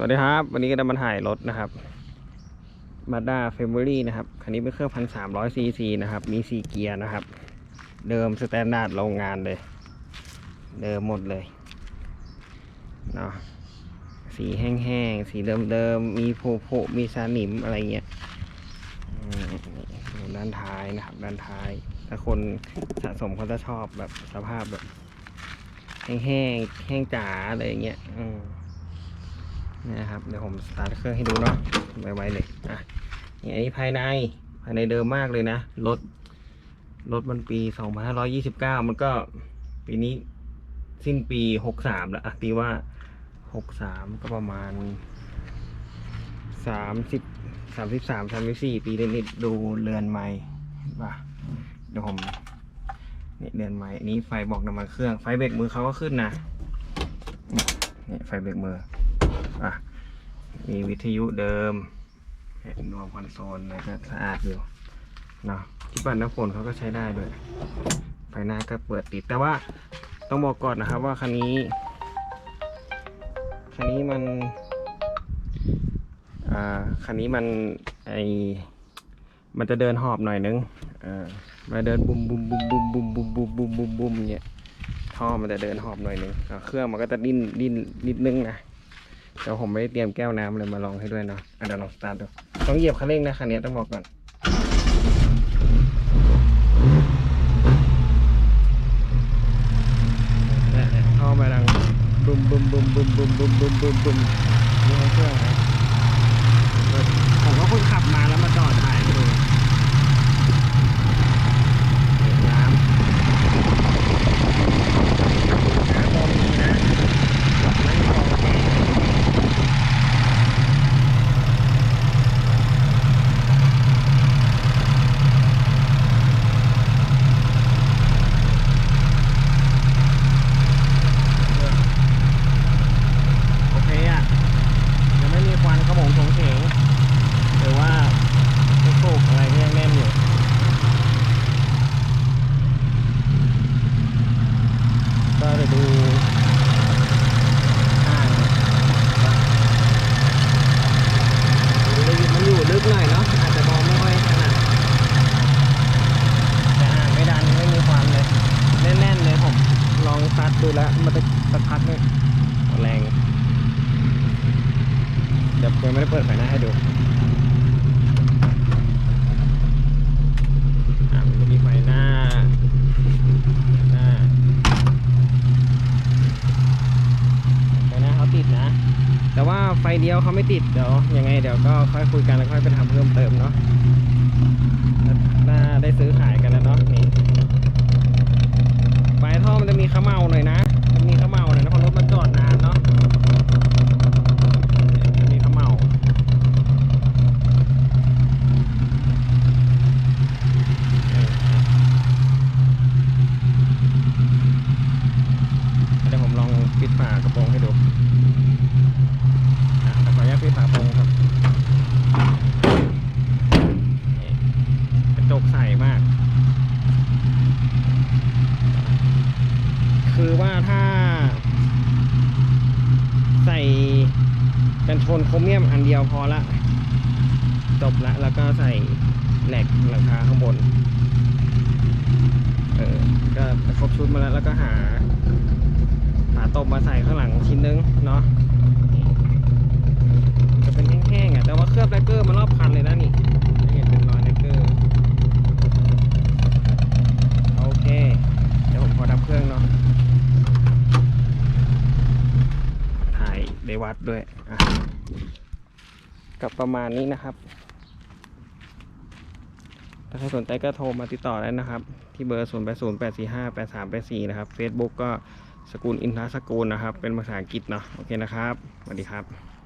สวัสดีครับ วันนี้ก็จะมาถ่ายรถนะครับมาด้าเฟม o รี่นะครับ คันนี้เป็นเครื่องพันสามร้อยซีซีนะครับ มีสี่เกียร์นะครับ เดิมสแตนดาร์ดโรงงานเลย เดิมหมดเลยเนาะสีแห้งๆ สีเดิมๆ มีโผล่ๆมีสนิมอะไรเงี้ยด้านท้ายนะครับ ด้านท้าย ถ้าคนสะสมเขาจะชอบแบบสภาพแบบ แห้งๆ แห้งจ๋าอะไรเงี้ยอืม นะครับเดี๋ยวผมสตาร์ทเครื่องให้ดูเนาะไวๆเลยอะนี่อันนี้ภายในภายในเดิมมากเลยนะรถรถมันปี2529มันก็ปีนี้สิ้นปี63แล้วอะตีว่า63ก็ประมาณ30 33 34ปีนิดๆดูเรือนไม้เห็นป่ะเดี๋ยวผมนี่เรือนไม้นนี้ไฟบอกน้ำมันเครื่องไฟเบรกมือเขาก็ขึ้นนะนี่ไฟเบรกมือ อะมีวิทยุเดิมนวมคอนโซลนะก็สะอาดอยู่เนาะที่ปัดน้ำฝนเขาก็ใช้ได้ด้วยไฟหน้าก็เปิดติดแต่ว่าต้องบอกก่อนนะครับว่าคันนี้ คันนี้มันอ่าคันนี้มันไอมันจะเดินหอบหน่อยนึงอ่ามาเดินบุมบุมบุมบุมบุมบุมบุมบุมบุมบุมเนี่ยท่อมันจะเดินหอบหน่อยนึงเครื่องมันก็จะดิ้นดิ้นนิดนึงนะ เดี๋ยวผมไม่ได้เตรียมแก้วน้ำเลยมาลองให้ด้วยเนาะอะเดี๋ยวลองสตาร์ทดูต้องเหยียบคันเร่งนะคันนี้ต้องบอกก่อนเนี่ยเนี่ยเข้ามาดังบึมบึมบึมบึมบึมบึมบึมบึมบึมนี่ให้เครื่องนะผมก็เพิ่งขับมาแล้วมาจอดถ่ายให้ดูเนี่ยน้ำน้ำบอมีนะไม่พอแห้ง โอเคอะ ยังไม่มีควันขโมงโฉงเฉงหรือว่าลูกสูบอะไรก็ยังแน่นอยู่ ก็จะดูห่างมันอยู่ลึก หน่อยเนาะอาจจะมองไม่ค่อยถนัดแต่อ่าไม่ดันไม่มีความเลยแน่นๆเลยผมลองตัดดูแล้วมันจะสักพักเนี่ยแรง เดี๋ยวยังไม่ได้เปิดไฟหน้าให้ดูอะมันจะมีไฟหน้าหน้าไฟหน้าเขาติดนะ แต่ว่าไฟเดียวเขาไม่ติดเดี๋ยวยังไงเดี๋ยวก็ค่อยคุยกันแล้วค่อยไปทำเพิ่มเติมเนาะน่าได้ซื้อขายกันแล้วเนาะนี่ไฟท่อมันจะมีเขมเมาหน่อยนะ มันมีเขมเมาหน่อยนะเพราะรถมันจอดนานเนาะ มีข้าวเมาเดี๋ยวผมลองปิดฝากระโปรงให้ดูอะแต่ขออนุญาตปิดฝากระโปรงครับนี่กระจกใสมาก คือว่าถ้า ใส่กันชนโครเมียมอันเดียวพอละ จบละ แล้วก็ใส่แหลกหลังคาข้างบน เออ ก็ครบชุดมาแล้ว แล้วก็หาฝาตบมาใส่ข้างหลังชิ้นนึง เนาะจะเป็นแห้งๆอะ แต่ว่าเคลือบแลกเกอร์มารอบคันเลยนะนี่จะเห็นเป็นรอยแลกเกอร์ โอเค เดี๋ยวผมขอดับเครื่องเนาะ ถ่ายได้ วัดด้วยกับประมาณนี้นะครับ ถ้าใครสนใจก็โทรมาติดต่อได้นะครับ ที่เบอร์ 0 8 0 8 4 5 8 3 8 4 นะครับ Facebook ก็สกุลอินทรสกุลนะครับ เป็นภาษาอังกฤษเนาะ โอเคนะครับ สวัสดีครับ